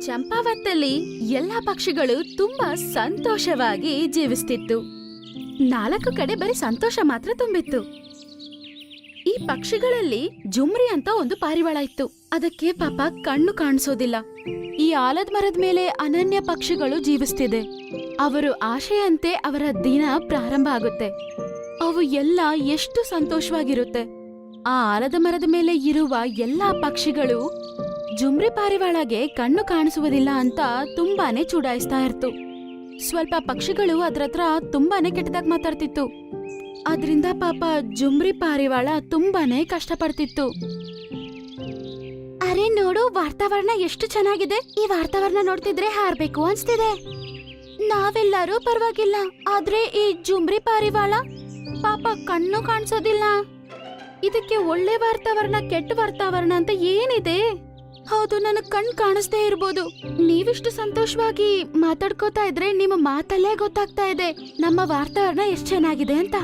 ಚಂಪಾವತ್ತಲ್ಲಿ ಎಲ್ಲಾ ಪಕ್ಷಿಗಳು ತುಂಬಾ ಸಂತೋಷವಾಗಿ ಜೀವಿಸ್ತಿತ್ತು. ನಾಲ್ಕು ಕಡೆ ಬರೀ ಸಂತೋಷ ಮಾತ್ರ ತುಂಬಿತ್ತು. ಈ ಪಕ್ಷಿಗಳಲ್ಲಿ ಜುಮ್ರಿ ಅಂತ ಒಂದು ಪಾರಿವಾಳ ಇತ್ತು. ಅದಕ್ಕೆ ಪಾಪ ಕಣ್ಣು ಕಾಣಿಸೋದಿಲ್ಲ. ಈ ಆಲದ ಮರದ ಮೇಲೆ ಅನನ್ಯ ಪಕ್ಷಿಗಳು ಜೀವಿಸ್ತಿದೆ. ಅವರು ಆಶೆಯಂತೆ ಅವರ ದಿನ ಪ್ರಾರಂಭ ಆಗುತ್ತೆ. ಅವು ಎಲ್ಲ ಎಷ್ಟು ಸಂತೋಷವಾಗಿರುತ್ತೆ. ಆ ಆಲದ ಮರದ ಮೇಲೆ ಇರುವ ಎಲ್ಲಾ ಪಕ್ಷಿಗಳು ಜುಮ್ರಿ ಪಾರಿವಾಳಗೆ ಕಣ್ಣು ಕಾಣಿಸುವುದಿಲ್ಲ ಅಂತ ತುಂಬಾನೇ ಚುಡಾಯಿಸ್ತಾ ಇರ್ತು. ಸ್ವಲ್ಪ ಪಕ್ಷಿಗಳು ಅದ್ರತ್ರ ತುಂಬಾನೇ ಕೆಟ್ಟದಾಗಿ ಮಾತಾಡ್ತಿತ್ತು. ಅದ್ರಿಂದ ಪಾಪ ಜುಮ್ರಿ ಪಾರಿವಾಳ ತುಂಬಾನೇ ಕಷ್ಟಪಡ್ತಿತ್ತು. ಅರೆ ನೋಡು, ವಾತಾವರಣ ಎಷ್ಟು ಚೆನ್ನಾಗಿದೆ. ಈ ವಾತಾವರಣ ನೋಡ್ತಿದ್ರೆ ಹಾರ್ಬೇಕು ಅನ್ಸ್ತಿದೆ. ನಾವೆಲ್ಲರೂ ಪರವಾಗಿಲ್ಲ, ಆದ್ರೆ ಈ ಜುಮ್ರಿ ಪಾರಿವಾಳ ಪಾಪ ಕಣ್ಣು ಕಾಣಿಸೋದಿಲ್ಲ. ಇದಕ್ಕೆ ಒಳ್ಳೆ ವಾತಾವರಣ, ಕೆಟ್ಟ ವಾತಾವರಣ ಅಂತ ಏನಿದೆ? ಹೌದು ನನ್ನ ಕಣ್ ಕಾಣಿಸ್ದೇ ಇರ್ಬೋದು. ನೀವಿಷ್ಟು ಸಂತೋಷವಾಗಿ ಮಾತಾಡ್ಕೋತಾ ಇದ್ರೆ ನಿಮ್ಮ ಮಾತಲ್ಲೇ ಗೊತ್ತಾಗ್ತಾ ಇದೆ. ನಮ್ಮ ವಾತಾವರಣ ಎಷ್ಟು ಚೆನ್ನಾಗಿದೆ ಅಂತ.